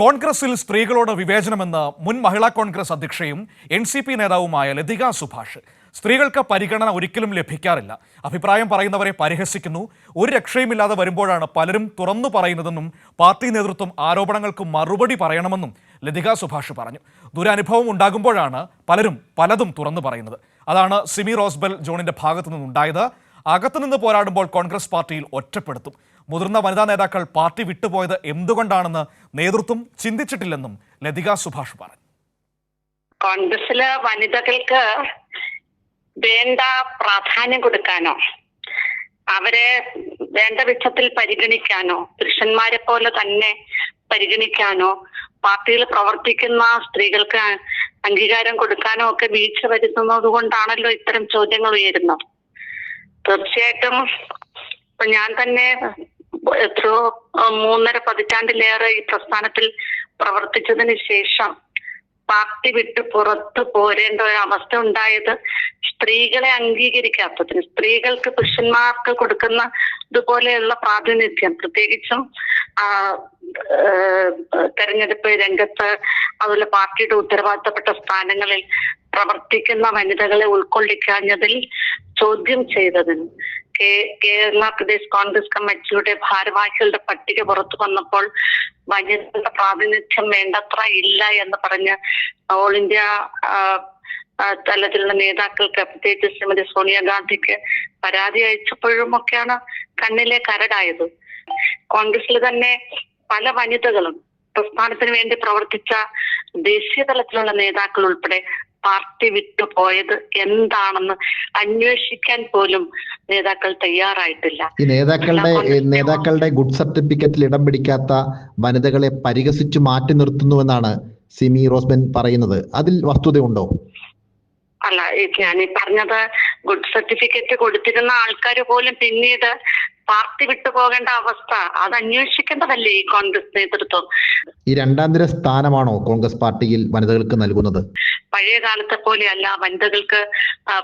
കോൺഗ്രസിൽ സ്ത്രീകളോട് വിവേചനമെന്ന് മുൻ മഹിളാ കോൺഗ്രസ് അധ്യക്ഷയും എൻ സി പി നേതാവുമായ ലതിക സുഭാഷ്. സ്ത്രീകൾക്ക് പരിഗണന ഒരിക്കലും ലഭിക്കാറില്ല. അഭിപ്രായം പറയുന്നവരെ പരിഹസിക്കുന്നു. ഒരു രക്ഷയുമില്ലാതെ വരുമ്പോഴാണ് പലരും തുറന്നു പറയുന്നതെന്നും പാർട്ടി നേതൃത്വം ആരോപണങ്ങൾക്ക് മറുപടി പറയണമെന്നും ലതിക സുഭാഷ് പറഞ്ഞു. ദുരനുഭവം ഉണ്ടാകുമ്പോഴാണ് പലരും പലതും തുറന്നു പറയുന്നത്. അതാണ് സിമി റോസ്ബെൽ ജോണിന്റെ ഭാഗത്തു നിന്നുണ്ടായത് അകത്തുനിന്ന് പോരാടുമ്പോൾ കോൺഗ്രസ് പാർട്ടിയിൽ ഒറ്റപ്പെടുത്തും. മുതിർന്ന വനിതാ നേതാക്കൾ പാർട്ടി വിട്ടുപോയത് എന്തുകൊണ്ടാണെന്ന് നേതൃത്വം ചിന്തിച്ചിട്ടില്ലെന്നും ലതിക സുഭാഷ് പറഞ്ഞു. കോൺഗ്രസിലെ വനിതകൾക്ക് വേണ്ട പ്രാധാന്യം കൊടുക്കാനോ അവരെ വേണ്ട വിധത്തിൽ പരിഗണിക്കാനോ പുരുഷന്മാരെ പോലെ തന്നെ പരിഗണിക്കാനോ പാർട്ടിയിൽ പ്രവർത്തിക്കുന്ന സ്ത്രീകൾക്ക് അംഗീകാരം കൊടുക്കാനോ ഒക്കെ വീഴ്ച വരുത്തുന്നത് കൊണ്ടാണല്ലോ ഇത്തരം ചോദ്യങ്ങൾ ഉയരുന്നത്. തീർച്ചയായിട്ടും ഇപ്പൊ ഞാൻ തന്നെ എത്രയോ മൂന്നര പതിറ്റാണ്ടിലേറെ ഈ പ്രസ്ഥാനത്തിൽ പ്രവർത്തിച്ചതിന് ശേഷം പാർട്ടി വിട്ട് പുറത്ത് പോരേണ്ട ഒരു അവസ്ഥ ഉണ്ടായത് സ്ത്രീകളെ അംഗീകരിക്കാത്തതിന് സ്ത്രീകൾക്ക് പുരുഷന്മാർക്ക് കൊടുക്കുന്ന ഇതുപോലെയുള്ള പ്രാതിനിധ്യം. പ്രത്യേകിച്ചും തെരഞ്ഞെടുപ്പ് രംഗത്ത് അതുപോലെ പാർട്ടിയുടെ ഉത്തരവാദിത്തപ്പെട്ട സ്ഥാനങ്ങളിൽ പ്രവർത്തിക്കുന്ന വനിതകളെ ഉൾക്കൊള്ളിക്കാഞ്ഞതിൽ ചോദ്യം ചെയ്തതിന് കേരള പ്രദേശ് കോൺഗ്രസ് കമ്മിറ്റിയുടെ ഭാരവാഹികളുടെ പട്ടിക പുറത്തു വന്നപ്പോൾ വനിതകളുടെ പ്രാതിനിധ്യം വേണ്ടത്ര ഇല്ല എന്ന് പറഞ്ഞ് ഓൾ ഇന്ത്യ തലത്തിലുള്ള നേതാക്കൾക്ക് പ്രത്യേകിച്ച് ശ്രീമതി സോണിയാഗാന്ധിക്ക് പരാതി അയച്ചപ്പോഴും ഒക്കെയാണ് കണ്ണിലെ കരടായത്. കോൺഗ്രസിൽ തന്നെ പല വനിതകളും പ്രസ്ഥാനത്തിന് വേണ്ടി പ്രവർത്തിച്ച ദേശീയ തലത്തിലുള്ള നേതാക്കൾ ഉൾപ്പെടെ പാർട്ടി വിട്ടുപോയത് എന്താണെന്ന് അന്വേഷിക്കാൻ പോലും നേതാക്കൾ തയ്യാറായിട്ടില്ല. ഈ നേതാക്കളുടെ നേതാക്കളുടെ ഗുഡ് സർട്ടിഫിക്കറ്റിൽ ഇടം പിടിക്കാത്ത വനിതകളെ പരിഹസിച്ചു മാറ്റി നിർത്തുന്നുവെന്നാണ് സിമി റോസ്ബൻ പറയുന്നത്. അതിൽ വസ്തുതയുണ്ടോ? അല്ല ഞാൻ ഈ പറഞ്ഞത് ഗുഡ് സർട്ടിഫിക്കറ്റ് കൊടുത്തിരുന്ന ആൾക്കാർ പോലും പിന്നീട് പാർട്ടി വിട്ടുപോകേണ്ട അവസ്ഥ. അത് അന്വേഷിക്കേണ്ടതല്ലേ ഈ കോൺഗ്രസ് നേതൃത്വം? ഈ രണ്ടാം നിര സ്ഥാനമാണോ കോൺഗ്രസ് പാർട്ടിയിൽ വനിതകൾക്ക് നൽകുന്നത്? പഴയ കാലത്തെ പോലെയല്ല. വനിതകൾക്ക്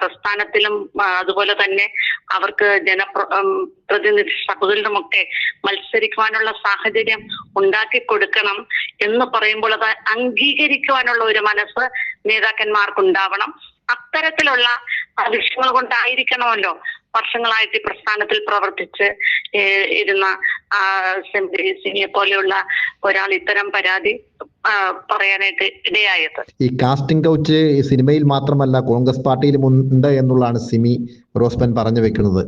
പ്രസ്ഥാനത്തിലും അതുപോലെ തന്നെ അവർക്ക് ജനപ്ര പ്രതിനിധി സഭകളിലുമൊക്കെ മത്സരിക്കുവാനുള്ള സാഹചര്യം ഉണ്ടാക്കി കൊടുക്കണം എന്ന് പറയുമ്പോൾ അത് അംഗീകരിക്കുവാനുള്ള ഒരു മനസ്സ് നേതാക്കന്മാർക്ക് ഉണ്ടാവണം അത്തരത്തിലുള്ള വിഷയങ്ങൾ കൊണ്ടായിരിക്കണമല്ലോ വർഷങ്ങളായിട്ട് ഈ പ്രസ്ഥാനത്തിൽ പ്രവർത്തിച്ച് ഇരുന്ന സിനിയെ പോലെയുള്ള ഒരാൾ ഇത്തരം പരാതി പറയാനായിട്ട് ഇടയായത്. ഈ കാസ്റ്റിംഗ് കൗച്ച് സിനിമയിൽ മാത്രമല്ല കോൺഗ്രസ് പാർട്ടിയിലും ഉണ്ട് എന്നുള്ളതാണ് സിമി റോസ്ബൻ പറഞ്ഞു വെക്കുന്നത്.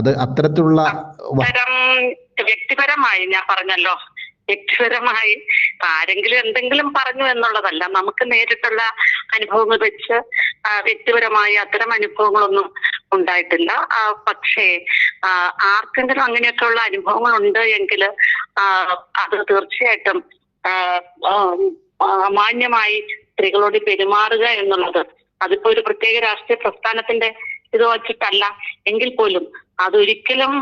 അത് അത്തരത്തിലുള്ള വ്യക്തിപരമായി ഞാൻ പറഞ്ഞല്ലോ. വ്യക്തിപരമായി ആരെങ്കിലും എന്തെങ്കിലും പറഞ്ഞു എന്നുള്ളതല്ല. നമുക്ക് നേരിട്ടുള്ള അനുഭവങ്ങൾ വെച്ച് വ്യക്തിപരമായി അത്തരം അനുഭവങ്ങളൊന്നും ഉണ്ടായിട്ടില്ല. പക്ഷേ ആർക്കെങ്കിലും അങ്ങനെയൊക്കെയുള്ള അനുഭവങ്ങൾ ഉണ്ട് എങ്കിൽ അത് തീർച്ചയായിട്ടും മാന്യമായി സ്ത്രീകളോട് പെരുമാറുക എന്നുള്ളത് അതിപ്പോ ഒരു പ്രത്യേക രാഷ്ട്രീയ പ്രസ്ഥാനത്തിന്റെ ഇത് വച്ചിട്ടല്ല. എങ്കിൽ പോലും അതൊരിക്കലും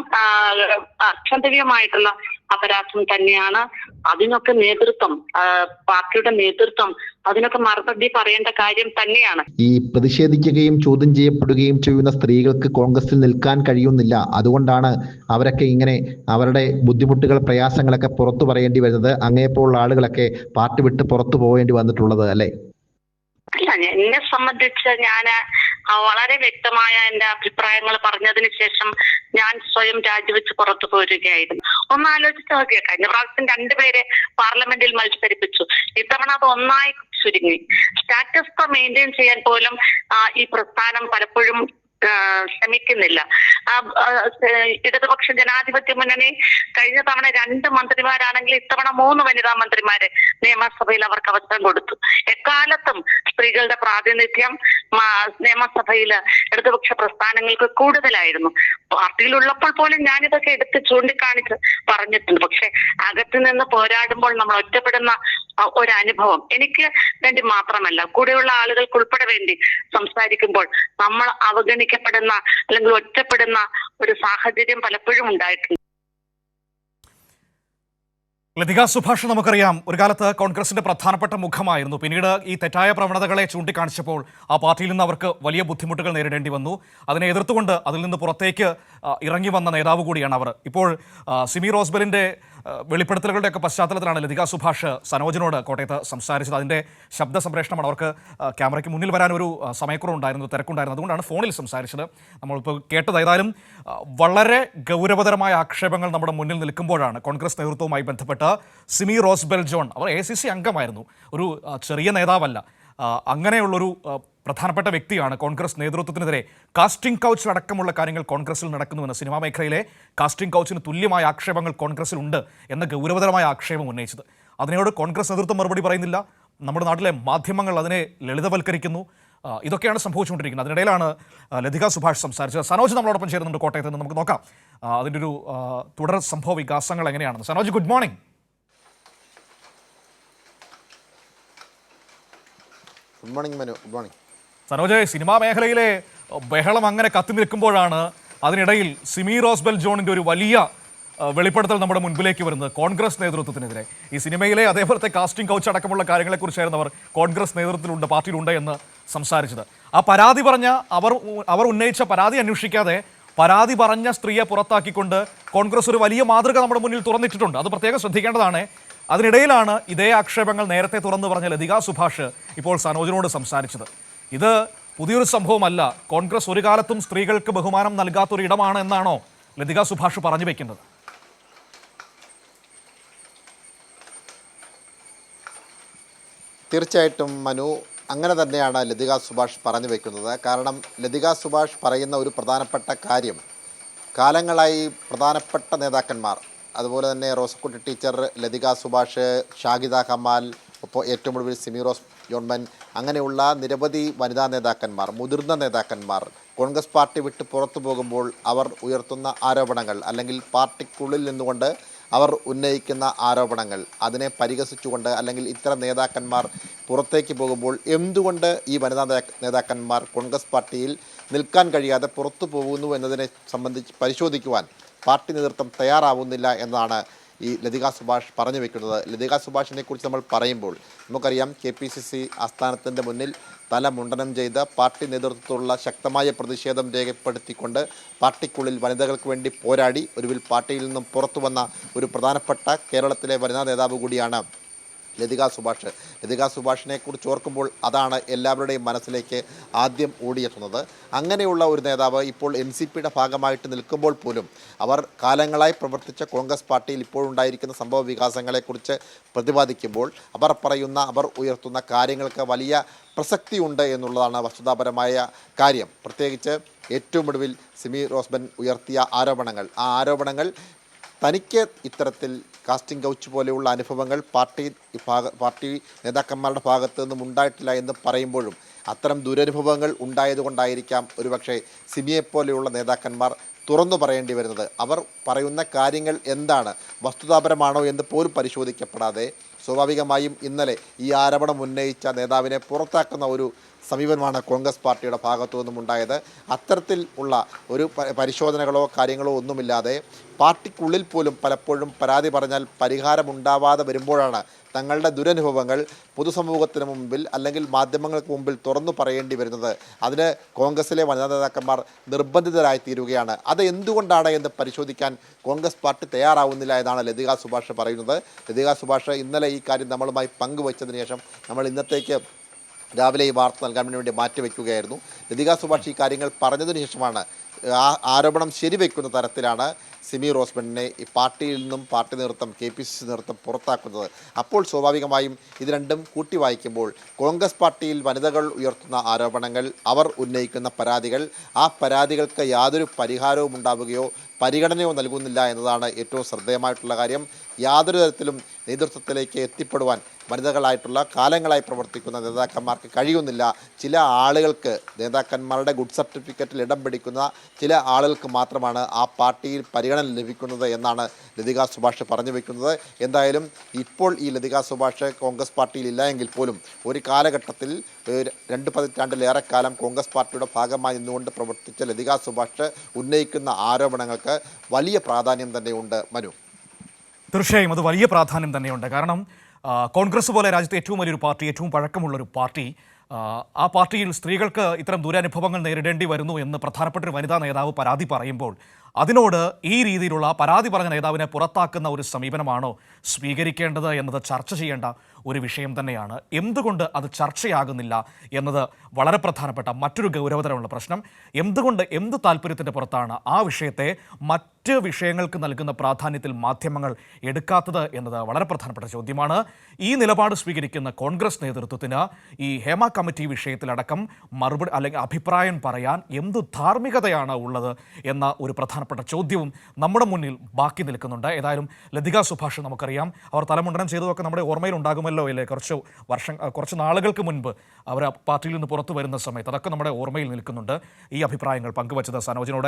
അക്ഷന്തവ്യമായിട്ടുള്ള അപരാധം തന്നെയാണ്. അതിനൊക്കെ നേതൃത്വം പാർട്ടിയുടെ നേതൃത്വം അതിനൊക്കെ മറുപടി പറയേണ്ട കാര്യം തന്നെയാണ്. ഈ പ്രതിഷേധിക്കുകയും ചോദ്യം ചെയ്യപ്പെടുകയും ചെയ്യുന്ന സ്ത്രീകൾക്ക് കോൺഗ്രസിൽ നിൽക്കാൻ കഴിയുന്നില്ല. അതുകൊണ്ടാണ് അവരൊക്കെ ഇങ്ങനെ അവരുടെ ബുദ്ധിമുട്ടുകൾ പ്രയാസങ്ങളൊക്കെ പുറത്തു പറയേണ്ടി വരുന്നത്. അങ്ങേപ്പോലുള്ള ആളുകളൊക്കെ പാർട്ടി വിട്ട് പുറത്തു പോകേണ്ടി വന്നിട്ടുള്ളത് അല്ലെ? അല്ല എന്നെ സംബന്ധിച്ച് ഞാൻ വളരെ വ്യക്തമായ എന്റെ അഭിപ്രായങ്ങൾ പറഞ്ഞതിന് ശേഷം ഞാൻ സ്വയം രാജിവെച്ച് പുറത്തു പോരുകയായിരുന്നു. ഒന്ന് ആലോചിച്ച് നോക്കിയ കഴിഞ്ഞ പ്രാവശ്യം രണ്ടുപേരെ പാർലമെന്റിൽ മത്സരിപ്പിച്ചു. ഇത്തവണ അത് ഒന്നായി ചുരുങ്ങി. സ്റ്റാറ്റസ് മെയിന്റെയിൻ ചെയ്യാൻ പോലും ഈ പ്രസ്ഥാനം പലപ്പോഴും ശ്രമിക്കുന്നില്ല ആ, ഇടതുപക്ഷ ജനാധിപത്യ മുന്നണി കഴിഞ്ഞ തവണ രണ്ട് മന്ത്രിമാരാണെങ്കിൽ ഇത്തവണ മൂന്ന് വനിതാ മന്ത്രിമാരെ നിയമസഭയിൽ അവർക്ക് അവസരം കൊടുത്തു. എക്കാലത്തും സ്ത്രീകളുടെ പ്രാതിനിധ്യം നിയമസഭയിൽ ഇടതുപക്ഷ പ്രസ്ഥാനങ്ങൾക്ക് കൂടുതലായിരുന്നു. പാർട്ടിയിലുള്ളപ്പോൾ പോലും ഞാനിതൊക്കെ എടുത്ത് ചൂണ്ടിക്കാണിച്ച് പറഞ്ഞിട്ടുണ്ട്. പക്ഷെ അകത്ത് നിന്ന് പോരാടുമ്പോൾ നമ്മൾ ഒറ്റപ്പെടുന്ന ആ, ഒരു അനുഭവം എനിക്ക് വേണ്ടി മാത്രമല്ല കൂടെയുള്ള ആളുകൾക്ക് ഉൾപ്പെടെ വേണ്ടി സംസാരിക്കുമ്പോൾ നമ്മൾ അവഗണിക്കപ്പെടുന്ന അല്ലെങ്കിൽ ഒറ്റപ്പെടുന്ന ഒരു സാഹചര്യം പലപ്പോഴും ഉണ്ടായിട്ടുണ്ട്. ലതിക സുഭാഷ് നമുക്കറിയാം ഒരു കാലത്ത് കോൺഗ്രസിന്റെ പ്രധാനപ്പെട്ട മുഖമായിരുന്നു. പിന്നീട് ഈ തെറ്റായ പ്രവണതകളെ ചൂണ്ടിക്കാണിച്ചപ്പോൾ ആ പാർട്ടിയിൽ നിന്ന് അവർക്ക് വലിയ ബുദ്ധിമുട്ടുകൾ നേരിടേണ്ടി വന്നു. അതിനെ എതിർത്തുകൊണ്ട് അതിൽ നിന്ന് പുറത്തേക്ക് ഇറങ്ങി വന്ന നേതാവ് കൂടിയാണ് അവർ. ഇപ്പോൾ സിമി റോസ്ബലിന്റെ ആ, വെളിപ്പെടുത്തലുകളുടെയൊക്കെ പശ്ചാത്തലത്തിലാണ് ലതിക സുഭാഷ് സനോജിനോട് കോട്ടയത്ത് സംസാരിച്ചത്. അതിന്റെ ശബ്ദ സംപ്രേഷണമാണ് അവർക്ക് ക്യാമറയ്ക്ക് മുന്നിൽ വരാൻ ഒരു സമയക്കുറവുണ്ടായിരുന്നു തിരക്കുണ്ടായിരുന്നു. അതുകൊണ്ടാണ് ഫോണിൽ സംസാരിച്ചത്. നമ്മളിപ്പോൾ കേട്ടത് ഏതായാലും വളരെ ഗൗരവതരമായ ആക്ഷേപങ്ങൾ നമ്മുടെ മുന്നിൽ നിൽക്കുമ്പോഴാണ് കോൺഗ്രസ് നേതൃത്വവുമായി ബന്ധപ്പെട്ട സിമി റോസ്ബെൽ ജോൺ അവർ എ സി സി അംഗമായിരുന്നു. ഒരു ചെറിയ നേതാവല്ല. അങ്ങനെയുള്ളൊരു പ്രധാനപ്പെട്ട വ്യക്തിയാണ് കോൺഗ്രസ് നേതൃത്വത്തിനെതിരെ കാസ്റ്റിംഗ് കൗച്ച് അടക്കമുള്ള കാര്യങ്ങൾ കോൺഗ്രസിൽ നടക്കുന്നുവെന്ന് സിനിമാ മേഖലയിലെ കാസ്റ്റിംഗ് കൗച്ചിന് തുല്യമായ ആക്ഷേപങ്ങൾ കോൺഗ്രസിലുണ്ട് എന്ന ഗൗരവതരമായ ആക്ഷേപം ഉന്നയിച്ചത്. അതിനോട് കോൺഗ്രസ് നേതൃത്വം മറുപടി പറയുന്നില്ല. നമ്മുടെ നാട്ടിലെ മാധ്യമങ്ങൾ അതിനെ ലളിതവൽക്കരിക്കുന്നു. ഇതൊക്കെയാണ് സംഭവിച്ചുകൊണ്ടിരിക്കുന്നത്. അതിനിടയിലാണ് ലതിക സുഭാഷ് സംസാരിച്ചത്. സനോജ് നമ്മളോടൊപ്പം ചേരുന്നുണ്ട് കോട്ടയത്ത് നിന്ന്. നമുക്ക് നോക്കാം. അതിന്റെ ഒരു തുടർ സംഭവ വികാസങ്ങൾ എങ്ങനെയാണെന്ന്. Sanoj good morning. Good morning Manu. Good morning. Sanoj cinema മേഖലയിലെ ബഹളം അങ്ങനെ കത്തി നിൽക്കുമ്പോഴാണ് അതിനിടയിൽ സിമി റോസ്ബെൽ ജോണിന്റെ ഒരു വലിയ വെളിപ്പെടുത്തൽ നമ്മുടെ മുൻപിലേക്ക് വരുന്നത് കോൺഗ്രസ് നേതൃത്വത്തിനെതിരെ. ഈ സിനിമയിലെ അതേപോലത്തെ കാസ്റ്റിംഗ് കൗച്ച് അടക്കമുള്ള കാര്യങ്ങളെക്കുറിച്ചായിരുന്നു അവർ കോൺഗ്രസ് നേതൃത്വത്തിലുണ്ട് പാർട്ടിയിലുണ്ട് എന്ന് സംസാരിച്ചത്. ആ പരാതി പറഞ്ഞ അവർ അവർ ഉന്നയിച്ച പരാതി അന്വേഷിക്കാതെ പരാതി പറഞ്ഞ സ്ത്രീയെ പുറത്താക്കിക്കൊണ്ട് കോൺഗ്രസ് ഒരു വലിയ മാതൃക നമ്മുടെ മുന്നിൽ തുറന്നിട്ടിട്ടുണ്ട്. അത് പ്രത്യേകം ശ്രദ്ധിക്കേണ്ടതാണ്. അതിനിടയിലാണ് ഇതേ ആക്ഷേപങ്ങൾ നേരത്തെ തുറന്നു പറഞ്ഞ ലതിക സുഭാഷ് ഇപ്പോൾ സനോജിനോട് സംസാരിച്ചത്. ഇത് പുതിയൊരു സംഭവമല്ല. കോൺഗ്രസ് ഒരു കാലത്തും സ്ത്രീകൾക്ക് ബഹുമാനം നൽകാത്തൊരു ഇടമാണ് എന്നാണോ ലതിക സുഭാഷ് പറഞ്ഞു വെക്കുന്നത്. തീർച്ചയായിട്ടും മനു അങ്ങനെ തന്നെയാണ് ലതിക സുഭാഷ് പറഞ്ഞു വെക്കുന്നത്. കാരണം ലതിക സുഭാഷ് പറയുന്ന ഒരു പ്രധാനപ്പെട്ട കാര്യം കാലങ്ങളായി പ്രധാനപ്പെട്ട നേതാക്കന്മാർ അതുപോലെ തന്നെ റോസക്കുട്ടി ടീച്ചർ ലതിക സുഭാഷ് ഷാഹിദ കമാൽ ഇപ്പോൾ ഏറ്റവും ഒടുവിൽ സിമിറോസ് ജോൺമൻ അങ്ങനെയുള്ള നിരവധി വനിതാ നേതാക്കന്മാർ മുതിർന്ന നേതാക്കന്മാർ കോൺഗ്രസ് പാർട്ടി വിട്ട് പുറത്തു പോകുമ്പോൾ അവർ ഉയർത്തുന്ന ആരോപണങ്ങൾ അല്ലെങ്കിൽ പാർട്ടിക്കുള്ളിൽ നിന്നുകൊണ്ട് അവർ ഉന്നയിക്കുന്ന ആരോപണങ്ങൾ അതിനെ പരിഹസിച്ചുകൊണ്ട് അല്ലെങ്കിൽ ഇത്തരം നേതാക്കന്മാർ പുറത്തേക്ക് പോകുമ്പോൾ എന്തുകൊണ്ട് ഈ വനിതാ നേതാ- നേതാക്കന്മാർ കോൺഗ്രസ് പാർട്ടിയിൽ നിൽക്കാൻ കഴിയാതെ പുറത്തു പോകുന്നു എന്നതിനെ സംബന്ധിച്ച് പരിശോധിക്കുവാൻ പാർട്ടി നേതൃത്വം തയ്യാറാവുന്നില്ല എന്നാണ് ഈ ലതിക സുഭാഷ് പറഞ്ഞു വെക്കുന്നത്. ലതിക സുഭാഷിനെ കുറിച്ച് നമ്മൾ പറയുമ്പോൾ നമുക്കറിയാം കെ പി സി സി ആസ്ഥാനത്തിന്റെ മുന്നിൽ തല മുണ്ടനം ചെയ്ത് പാർട്ടി നേതൃത്വത്തിലുള്ള ശക്തമായ പ്രതിഷേധം രേഖപ്പെടുത്തിക്കൊണ്ട് പാർട്ടിക്കുള്ളിൽ വനിതകൾക്ക് വേണ്ടി പോരാടി ഒടുവിൽ പാർട്ടിയിൽ നിന്നും പുറത്തു വന്ന ഒരു പ്രധാനപ്പെട്ട കേരളത്തിലെ വനിതാ നേതാവ് കൂടിയാണ് ലതിക സുഭാഷ്. ലതിക സുഭാഷിനെ കുറിച്ച് ഓർക്കുമ്പോൾ അതാണ് എല്ലാവരുടെയും മനസ്സിലേക്ക് ആദ്യം ഓടിയെത്തുന്നത്. അങ്ങനെയുള്ള ഒരു നേതാവ് ഇപ്പോൾ എൻ സി പിയുടെ ഭാഗമായിട്ട് നിൽക്കുമ്പോൾ പോലും അവർ കാലങ്ങളായി പ്രവർത്തിച്ച കോൺഗ്രസ് പാർട്ടിയിൽ ഇപ്പോഴുണ്ടായിരിക്കുന്ന സംഭവ വികാസങ്ങളെക്കുറിച്ച് പ്രതിപാദിക്കുമ്പോൾ അവർ പറയുന്ന അവർ ഉയർത്തുന്ന കാര്യങ്ങൾക്ക് വലിയ പ്രസക്തിയുണ്ട് എന്നുള്ളതാണ് വസ്തുതാപരമായ കാര്യം. പ്രത്യേകിച്ച് ഏറ്റവും ഒടുവിൽ സിമി റോസ്ബൻ ഉയർത്തിയ ആരോപണങ്ങൾ. ആ ആരോപണങ്ങൾ തനിക്ക് ഇത്തരത്തിൽ കാസ്റ്റിംഗ് കൗച്ച് പോലെയുള്ള അനുഭവങ്ങൾ പാർട്ടി ഭാഗ പാർട്ടി നേതാക്കന്മാരുടെ ഭാഗത്തു നിന്നും ഉണ്ടായിട്ടില്ല എന്ന് പറയുമ്പോഴും അത്തരം ദുരനുഭവങ്ങൾ ഉണ്ടായതുകൊണ്ടായിരിക്കാം ഒരുപക്ഷെ സിമിയെ പോലെയുള്ള നേതാക്കന്മാർ തുറന്നു പറയേണ്ടി വരുന്നത്. അവർ പറയുന്ന കാര്യങ്ങൾ എന്താണ്? വസ്തുതാപരമാണോ എന്ന് പോലും പരിശോധിക്കപ്പെടാതെ സ്വാഭാവികമായും ഇന്നലെ ഈ ആരോപണം ഉന്നയിച്ച നേതാവിനെ പുറത്താക്കുന്ന ഒരു സമീപനമാണ് കോൺഗ്രസ് പാർട്ടിയുടെ ഭാഗത്തു നിന്നും ഉണ്ടായത്. അത്തരത്തിൽ ഉള്ള ഒരു പരിശോധനകളോ കാര്യങ്ങളോ ഒന്നുമില്ലാതെ പാർട്ടിക്കുള്ളിൽ പോലും പലപ്പോഴും പരാതി പറഞ്ഞാൽ പരിഹാരമുണ്ടാവാതെ വരുമ്പോഴാണ് തങ്ങളുടെ ദുരനുഭവങ്ങൾ പൊതുസമൂഹത്തിന് മുമ്പിൽ അല്ലെങ്കിൽ മാധ്യമങ്ങൾക്ക് മുമ്പിൽ തുറന്നു പറയേണ്ടി വരുന്നത് അതിന് കോൺഗ്രസിലെ വനിതാ നേതാക്കന്മാർ നിർബന്ധിതരായി തീരുകയാണ് അത് എന്തുകൊണ്ടാണ് എന്ന് പരിശോധിക്കാൻ കോൺഗ്രസ് പാർട്ടി തയ്യാറാവുന്നില്ല എന്നാണ് ലതിക സുഭാഷ് പറയുന്നത്. ലതിക സുഭാഷ് ഇന്നലെ ഈ കാര്യം നമ്മളുമായി പങ്കുവച്ചതിന് ശേഷം നമ്മൾ ഇന്നത്തേക്ക് രാവിലെ ഈ വാർത്ത നൽകാൻ വേണ്ടി മാറ്റിവെക്കുകയായിരുന്നു. ലതിക സുഭാഷ് ഈ കാര്യങ്ങൾ പറഞ്ഞതിന് ശേഷമാണ് ആരോപണം ശരിവെക്കുന്ന തരത്തിലാണ് സിമി റോസ്ബണിനെ ഈ പാർട്ടിയിൽ നിന്നും പാർട്ടി നേതൃത്വം കെ പി സി സി നേതൃത്വം പുറത്താക്കുന്നത്. അപ്പോൾ സ്വാഭാവികമായും ഇത് രണ്ടും കൂട്ടി വായിക്കുമ്പോൾ കോൺഗ്രസ് പാർട്ടിയിൽ വനിതകൾ ഉയർത്തുന്ന ആരോപണങ്ങൾ അവർ ഉന്നയിക്കുന്ന പരാതികൾ ആ പരാതികൾക്ക് യാതൊരു പരിഹാരവും ഉണ്ടാവുകയോ പരിഗണനയോ നൽകുന്നില്ല എന്നതാണ് ഏറ്റവും ശ്രദ്ധേയമായിട്ടുള്ള കാര്യം. യാതൊരു തരത്തിലും നേതൃത്വത്തിലേക്ക് എത്തിപ്പെടുവാൻ വനിതകളായിട്ടുള്ള കാലങ്ങളായി പ്രവർത്തിക്കുന്ന നേതാക്കന്മാർക്ക് കഴിയുന്നില്ല. ചില ആളുകൾക്ക് നേതാക്കന്മാരുടെ ഗുഡ് സർട്ടിഫിക്കറ്റിൽ ഇടം പിടിക്കുന്ന ചില ആളുകൾക്ക് മാത്രമാണ് ആ പാർട്ടിയിൽ പരിഗണന ലഭിക്കുന്നത് എന്നാണ് ലതിക സുഭാഷ് പറഞ്ഞു വയ്ക്കുന്നത് എന്തായാലും ഇപ്പോൾ ഈ ലതിക സുഭാഷ് കോൺഗ്രസ് പാർട്ടിയിൽ ഇല്ല എങ്കിൽ പോലും ഒരു കാലഘട്ടത്തിൽ രണ്ട് പതിറ്റാണ്ടിലേറെ കാലം കോൺഗ്രസ് പാർട്ടിയുടെ ഭാഗമായി നിന്നുകൊണ്ട് പ്രവർത്തിച്ച ലതിക സുഭാഷ് ഉന്നയിക്കുന്ന ആരോപണങ്ങൾക്ക് വലിയ പ്രാധാന്യം തന്നെയുണ്ട്. മനു. തീർച്ചയായും അത് വലിയ പ്രാധാന്യം തന്നെയുണ്ട്. കാരണം കോൺഗ്രസ് പോലെ രാജ്യത്തെ ഏറ്റവും വലിയൊരു പാർട്ടി ഏറ്റവും പഴക്കമുള്ളൊരു പാർട്ടി. ആ, പാർട്ടിയിൽ സ്ത്രീകൾക്ക് ഇത്തരം ദുരനുഭവങ്ങൾ നേരിടേണ്ടി വരുന്നു എന്ന് പ്രധാനപ്പെട്ട ഒരു വനിതാ നേതാവ് പരാതി പറയുമ്പോൾ അതിനോട് ഈ രീതിയിലുള്ള പരാതി പറഞ്ഞ നേതാവിനെ പുറത്താക്കുന്ന ഒരു സമീപനമാണോ സ്വീകരിക്കേണ്ടത് എന്നത് ചർച്ച ചെയ്യേണ്ട ഒരു വിഷയം തന്നെയാണ്. എന്തുകൊണ്ട് അത് ചർച്ചയാകുന്നില്ല എന്നത് വളരെ പ്രധാനപ്പെട്ട മറ്റൊരു ഗൗരവതരമുള്ള പ്രശ്നം. എന്തുകൊണ്ട് എന്ത് താല്പര്യത്തിന്റെ പുറത്താണ് ആ വിഷയത്തെ മറ്റ് വിഷയങ്ങൾക്ക് നൽകുന്ന പ്രാധാന്യത്തിൽ മാധ്യമങ്ങൾ എടുക്കാത്തത് എന്നത് വളരെ പ്രധാനപ്പെട്ട ചോദ്യമാണ്. ഈ നിലപാട് സ്വീകരിക്കുന്ന കോൺഗ്രസ് നേതൃത്വത്തിന് ഈ ഹേമ കമ്മിറ്റി വിഷയത്തിലടക്കം മറുപടി അല്ലെങ്കിൽ അഭിപ്രായം പറയാൻ എന്ത് ധാർമ്മികതയാണ് ഉള്ളത് എന്ന ഒരു പ്രധാനപ്പെട്ട ചോദ്യവും നമ്മുടെ മുന്നിൽ ബാക്കി നിൽക്കുന്നുണ്ട്. ഏതായാലും ലതിക സുഭാഷ് നമുക്കറിയാം. അവർ തലമുണ്ടനം ചെയ്തതൊക്കെ നമ്മുടെ ഓർമ്മയിൽ ഉണ്ടാകുമല്ലോ അല്ലേ കുറച്ച് വർഷം കുറച്ച് നാളുകൾക്ക് മുൻപ് അവർ പാർട്ടിയിൽ നിന്ന് പുറത്തു വരുന്ന സമയത്ത് അതൊക്കെ നമ്മുടെ ഓർമ്മയിൽ നിൽക്കുന്നുണ്ട്. ഈ അഭിപ്രായങ്ങൾ പങ്കുവച്ചത് സനോജിനോട്